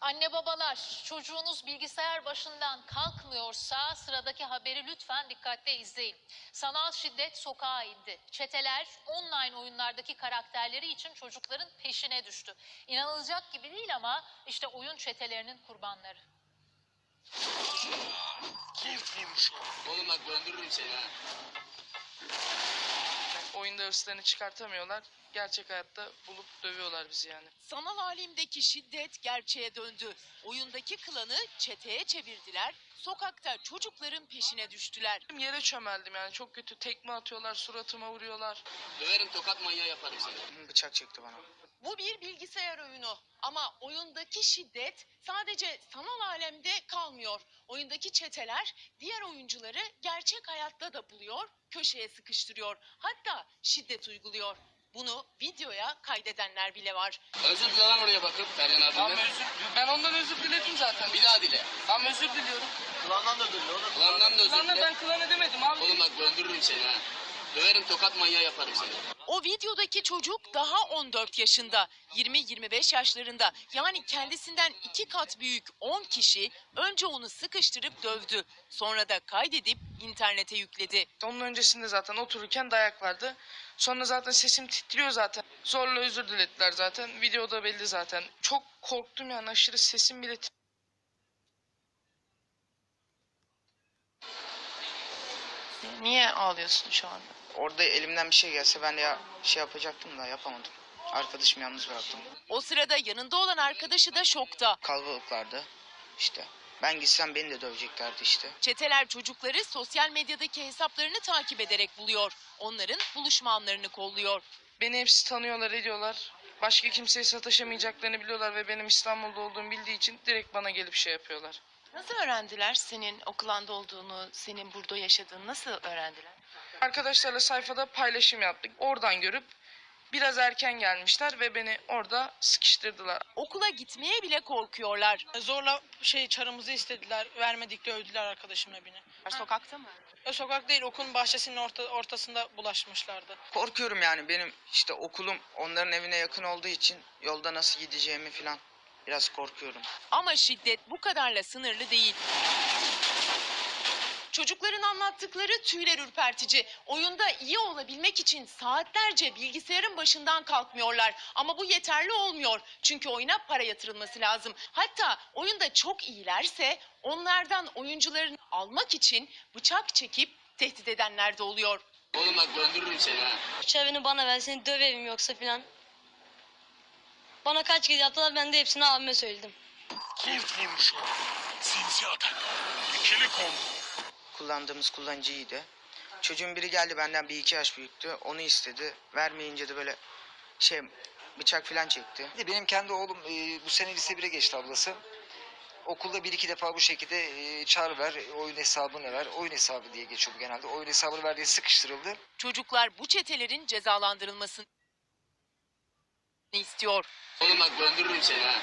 Anne babalar çocuğunuz bilgisayar başından kalkmıyorsa sıradaki haberi lütfen dikkatle izleyin. Sanal şiddet sokağa indi. Çeteler online oyunlardaki karakterleri için çocukların peşine düştü. İnanılacak gibi değil ama işte oyun çetelerinin kurbanları. Oğlum bak öldürürüm seni ha. Oyunda hırslarını çıkartamıyorlar. Gerçek hayatta bulup dövüyorlar bizi yani. Sanal alemdeki şiddet gerçeğe döndü. Oyundaki klanı çeteye çevirdiler. Sokakta çocukların peşine düştüler. Yere çömeldim yani çok kötü. Tekme atıyorlar, suratıma vuruyorlar. Döverim tokat manyağı yaparım seni. Bıçak çekti bana. Bu bir bilgisayar oyunu ama oyundaki şiddet sadece sanal alemde kalmıyor. Oyundaki çeteler diğer oyuncuları gerçek hayatta da buluyor, köşeye sıkıştırıyor. Hatta şiddet uyguluyor. Bunu videoya kaydedenler bile var. Özür dile lan oraya bakıp Tamam abimden. özür, ben ondan özür diledim zaten. Bir daha dile. Tamam özür diliyorum. Klandan da özür dile. Klandan da özür dile. ben klan edemedim abi. Oğlum bak öldürürüm seni ha. Döverim tokat manyağı yaparım seni. O videodaki çocuk daha 14 yaşında, 20-25 yaşlarında. Yani kendisinden iki kat büyük 10 kişi önce onu sıkıştırıp dövdü. Sonra da kaydedip internete yükledi. Onun öncesinde zaten otururken dayak vardı. Sonra zaten sesim titriyor zaten. Zorla özür dilediler zaten. Videoda belli zaten. Çok korktum yani aşırı sesim bile titriyor. Niye ağlıyorsun şu anda? Orada elimden bir şey gelse ben de ya şey yapacaktım da yapamadım. Arkadaşımı yalnız bıraktım. O sırada yanında olan arkadaşı da şokta. Kalabalıklardı işte. Ben gitsem beni de döveceklerdi işte. Çeteler çocukları sosyal medyadaki hesaplarını takip ederek buluyor. Onların buluşma anlarını kolluyor. Beni hepsi tanıyorlar ediyorlar. Başka kimseye sataşamayacaklarını biliyorlar ve benim İstanbul'da olduğumu bildiği için direkt bana gelip şey yapıyorlar. Nasıl öğrendiler senin okulanda olduğunu, senin burada yaşadığını nasıl öğrendiler? Arkadaşlarla sayfada paylaşım yaptık. Oradan görüp biraz erken gelmişler ve beni orada sıkıştırdılar. Okula gitmeye bile korkuyorlar. Zorla şey çarımızı istediler. Vermedik de öldüler arkadaşımla beni. Sokakta mı? E, sokak değil okulun bahçesinin orta, ortasında bulaşmışlardı. Korkuyorum yani benim işte okulum onların evine yakın olduğu için yolda nasıl gideceğimi falan biraz korkuyorum. Ama şiddet bu kadarla sınırlı değil. Çocukların anlattıkları tüyler ürpertici. Oyunda iyi olabilmek için saatlerce bilgisayarın başından kalkmıyorlar. Ama bu yeterli olmuyor. Çünkü oyuna para yatırılması lazım. Hatta oyunda çok iyilerse onlardan oyuncularını almak için bıçak çekip tehdit edenler de oluyor. Oğlum bak öldürürüm seni ha. Çevini bana ver seni döverim yoksa filan. Bana kaç kez yaptılar ben de hepsini abime söyledim. Kurt vuruşu. Sinsi atak. İkili. Kullandığımız kullanıcı iyiydi. Çocuğun biri geldi benden bir iki yaş büyüktü. Onu istedi. Vermeyince de böyle şey bıçak falan çekti. Benim kendi oğlum e, bu sene lise 1'e geçti ablası. Okulda bir iki defa bu şekilde e, çağrı ver, oyun hesabını ver. Oyun hesabı diye geçiyor bu genelde. Oyun hesabını ver diye sıkıştırıldı. Çocuklar bu çetelerin cezalandırılmasını istiyor. Oğlum bak öldürürüm seni ha.